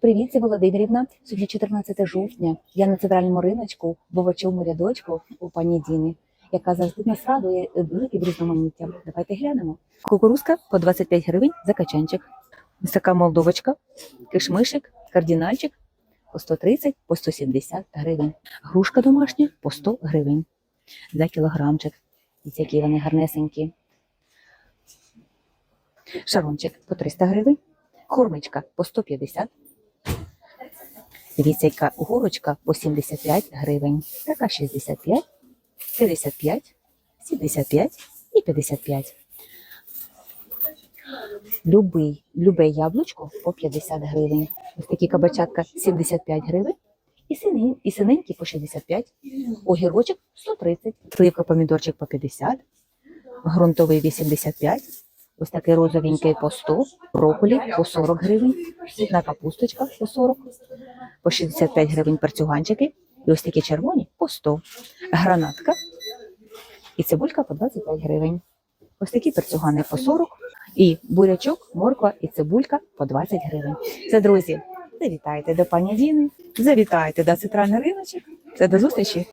Привіт, Володимирівна. Сьогодні 14 жовтня. Я на центральному риночку в овочовому рядочку у пані Діни, яка завжди нас радує великим різноманіттям. Давайте глянемо. Кукурузка по 25 гривень за качанчик. Така молдовочка, кишмишик, кардинальчик по 130, по 170 гривень. Грушка домашня по 100 гривень за кілограмчик. І які вони гарнесенькі. Шарончик по 300 гривень. Хормичка по 150 Дивіться, яка горочка по 75 гривень. Така 65, 55, 75 і 55. Любий, любе яблучко по 50 гривень. Ось такі кабачатка 75 гривень. І сини, і синенькі по 65. Огірочок 130. Сливка помідорчик по 50. Грунтовий 85. Ось такий розовенький по 100. Брокколі по 40 гривень. Цвітна капусточка по 40 по 65 гривень перцюганчики, і ось такі червоні по 100. Гранатка і цибулька по 25 гривень. Ось такі перцюгани по 40, і бурячок, морква і цибулька по 20 гривень. Це друзі, завітайте до пані Діни, завітайте до центральний риночок. Це до зустрічі